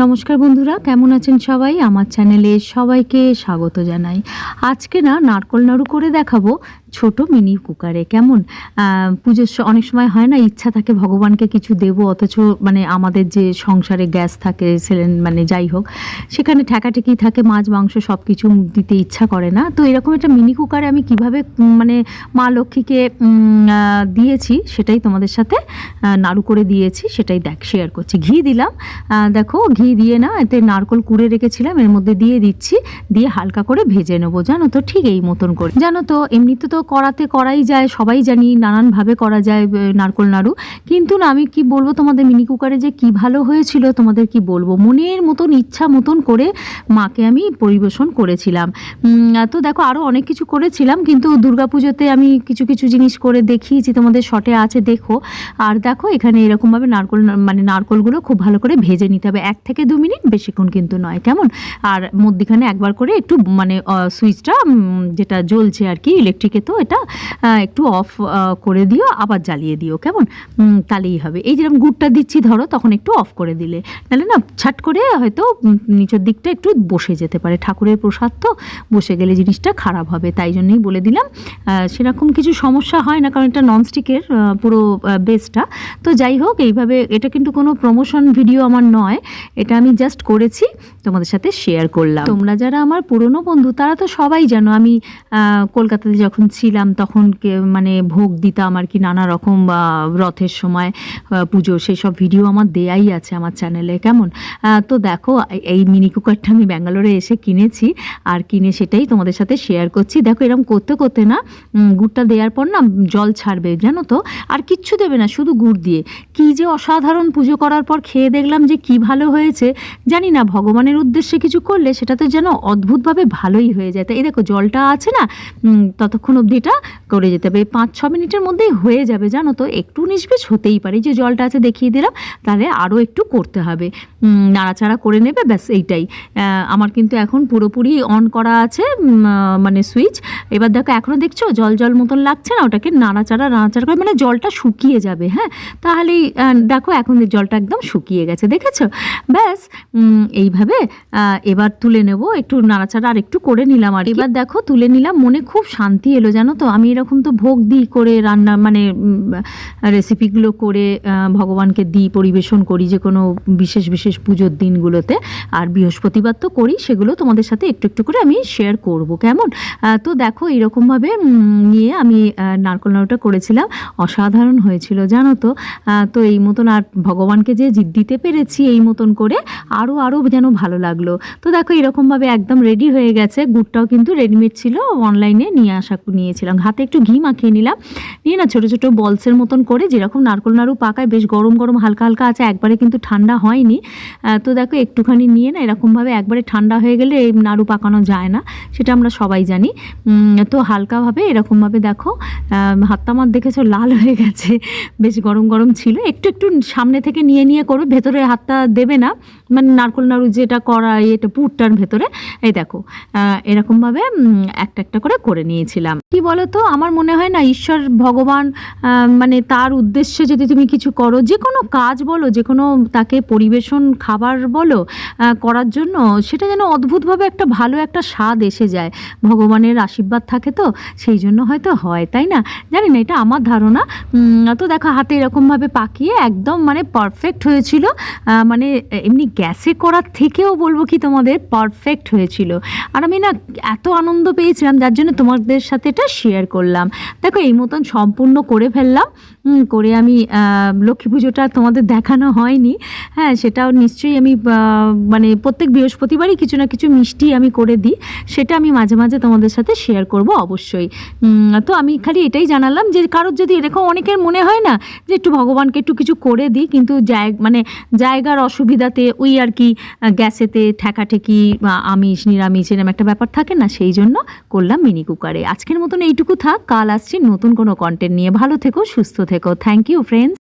নমস্কার বন্ধুরা, কেমন আছেন সবাই? আমার চ্যানেলে সবাইকে স্বাগত জানাই। আজকে না নারকল নাড়ু করে দেখাবো। ছোট মিনি কুকারে কেমন? পুজোর অনেক সময় হয় না, ইচ্ছা থাকে ভগবানকে কিছু দেব, অথচ মানে আমাদের যে সংসারে গ্যাস থাকে, সিলেন মানে যাই হোক, সেখানে ঠেকাঠেকি থাকে, মাছ, মাংস সব কিছু দিতে ইচ্ছা করে না। তো এরকম একটা মিনি কুকারে আমি কীভাবে মানে মা লক্ষ্মীকে দিয়েছি, সেটাই তোমাদের সাথে নাড়ু করে দিয়েছি, সেটাই দেখ শেয়ার করছি। ঘি দিলাম দেখো, ঘি দিয়ে না, এতে নারকল কুড়ে রেখেছিলাম, এর মধ্যে দিয়ে দিচ্ছি, দিয়ে হালকা করে ভেজে নেব, জানো তো, ঠিক এই মতন করে। জানো তো, এমনিতে তো করাতে করাই যায়, সবাই জানি নানানভাবে করা যায় নারকল নাড়ু। কিন্তু না, আমি কি বলব তোমাদের মিনি কুকারে যে কি ভালো হয়েছিল, তোমাদের কি বলব? মনের মতন, ইচ্ছা মতন করে মাকে আমি পরিবেশন করেছিলাম। তো দেখো আরও অনেক কিছু করেছিলাম, কিন্তু দুর্গাপুজোতে আমি কিছু কিছু জিনিস করে দেখিয়েছি তোমাদের শটে আছে, দেখো। আর দেখো, এখানে এরকমভাবে নারকল মানে নারকলগুলো খুব ভালো করে ভেজে নিতে হবে। এক থেকে দু মিনিট বেশিক্ষণ কিন্তু নয়, কেমন? আর মধ্যিখানে একবার করে একটু মানে সুইচটা যেটা জ্বলছে আর কি ইলেকট্রিকে এটা একটু অফ করে দিও, আবার জ্বালিয়ে দিও, কেমন? তাহলেই হবে। এই যেরকম গুড়টা দিচ্ছি, ধরো, তখন একটু অফ করে দিলে। নাহলে না ছাট করে হয়তো নিচের দিকটা একটু বসে যেতে পারে। ঠাকুরের প্রসাদ তো, বসে গেলে জিনিসটা খারাপ হবে। তাই জন্যই বলে দিলাম সেরকম কিছু সমস্যা হয় না, কারণ এটা ননস্টিকের পুরো বেসটা তো যাই হোক, এইভাবে, এটা কিন্তু কোনো প্রমোশন ভিডিও আমার নয়। এটা আমি জাস্ট করেছি, তোমাদের সাথে শেয়ার করলাম। তোমরা যারা আমার পুরনো বন্ধু, তারা তো সবাই জানো, আমি কলকাতাতে যখন ছিলাম তখন মানে ভোগ দিতাম আর কি নানা রকম রথের সময় পুজো সেই সব ভিডিও আমার দেয়াই আছে আমার চ্যানেলে কেমন? তো দেখো, এই- মিনি কুকারটা আমি ব্যাঙ্গালোরে এসে কিনেছি আর কিনে সেটাই তোমাদের সাথে শেয়ার করছি। দেখো এরকম করতে করতে না গুড়টা দেওয়ার পর না জল ছাড়বে, জানো তো? আর কিচ্ছু দেবে না, শুধু গুড় দিয়ে। কি যে অসাধারণ পুজো করার পর খেয়ে দেখলাম যে কি ভালো হয়েছে। জানি না, ভগবানের উদ্দেশ্যে কিছু করলে সেটা তো যেন অদ্ভুতভাবে ভালোই হয়ে যায়। তাই দেখো, জলটা আছে না ততক্ষণ অবধি এটা করে যেতে হবে। পাঁচ, ছ মিনিটের মধ্যেই হয়ে যাবে, জানো তো? একটু নিষ্বেশ হতেই পারে। যে জলটা আছে দেখিয়ে দিলাম, তাহলে আরও একটু করতে হবে। নাড়াচাড়া করে নেবে, ব্যাস এইটাই। আমার কিন্তু এখন পুরোপুরি অন করা আছে মানে সুইচ এবার দেখো এখনও দেখছ? জল জল মতন লাগছে না? ওটাকে নাড়াচাড়া নাড়াচাড়া করে মানে জলটা শুকিয়ে যাবে হ্যাঁ? তাহলেই দেখো, এখন জলটা একদম শুকিয়ে গেছে, দেখেছ? ব্যাস এইভাবে এবার তুলে নেব। একটু নাড়াচাড়া আর একটু করে নিলাম আর এবার দেখো, তুলে নিলাম, মনে খুব শান্তি এলো জানো তো, আমি এরকম তো ভোগ দিই করে রান্না মানে রেসিপিগুলো করে ভগবানকে দিই, পরিবেশন করি যে কোনো বিশেষ বিশেষ পুজোর দিনগুলোতে। আর বৃহস্পতিবার তো করি, সেগুলো তোমাদের সাথে একটু একটু করে আমি শেয়ার করব। কেমন? তো দেখো, এরকমভাবে নিয়ে আমি নারকল নাড়ুটা করেছিলাম। অসাধারণ হয়েছিল, জানো তো। তো এই মতন আর ভগবানকে যে দিতে পেরেছি এই মতন করে আরও আরও যেন ভালো লাগল। তো দেখো, এরকমভাবে একদম রেডি হয়ে গেছে। গুড়টাও কিন্তু রেডিমেড ছিল অনলাইনে নিয়ে আসা নিয়েছিলাম হাতে একটু ঘি মাখিয়ে নিলাম। নিয়ে না ছোটো ছোটো বলসের মতন করে যেরকম নারকল নাড়ু পাকায় বেশ গরম গরম হালকা হালকা আছে, একবারে কিন্তু ঠান্ডা হয়নি। তো দেখো একটুখানি নিয়ে না এরকমভাবে একবারে ঠান্ডা হয়ে গেলে এই নাড়ু পাকানো যায় না, সেটা আমরা সবাই জানি। তো হালকাভাবে এরকমভাবে দেখো হাতটা দেখেছ লাল হয়ে গেছে, বেশ গরম গরম ছিল। একটু একটু সামনে থেকে নিয়ে নিয়ে করবে ভেতরে হাতটা দেবে না। মানে নারকল নাড়ু যেটা করা, এটা পুরটার ভেতরে। এই দেখো এরকমভাবে একটা একটা করে করে নিয়েছিলাম। কি বলো তো আমার মনে হয় না ঈশ্বর, ভগবান মানে তার উদ্দেশ্যে যদি তুমি কিছু করো, যে কোনো কাজ বলো, যে কোনো তাকে পরিবেশন, খাবার বলো করার জন্য, সেটা যেন অদ্ভুতভাবে একটা ভালো একটা স্বাদ এসে যায়। ভগবানের আশীর্বাদ থাকে তো, সেই জন্য হয়তো হয়, তাই না? জানি না, এটা আমার ধারণা। তো দেখো, হাতে এরকমভাবে পাকিয়ে একদম মানে পারফেক্ট হয়েছিল। মানে এমনি গ্যাসে করার থেকেও বলব কি তোমাদের পারফেক্ট হয়েছিল। আর আমি না এত আনন্দ পেয়েছিলাম, যার জন্য তোমাদের সাথে এটা শেয়ার করলাম। দেখো, এই মতন সম্পূর্ণ করে ফেললাম। করে আমি লক্ষ্মী পুজোটা তোমাদের দেখানো হয়নি। হ্যাঁ সেটাও নিশ্চয়ই আমি মানে প্রত্যেক বৃহস্পতিবারই কিছু না কিছু মিষ্টি আমি করে দিই। সেটা আমি মাঝে মাঝে তোমাদের সাথে শেয়ার করব অবশ্যই। তো আমি খালি এটাই জানালাম যে, কারোর যদি এরকম অনেকের মনে হয় না যে, একটু ভগবানকে একটু কিছু করে দিই, কিন্তু জায়গ মানে জায়গার অসুবিধাতে ওই আর কি গ্যাসেতে ঠেকাঠেকি আমিষ, নিরামিষ এরকম একটা ব্যাপার থাকে না, সেই জন্য করলাম মিনি কুকারে আজকের মতন এইটুকু থাক। কাল আসছি নতুন কোনো কন্টেন্ট নিয়ে। ভালো থেকো, সুস্থ থেকো। Thank you friends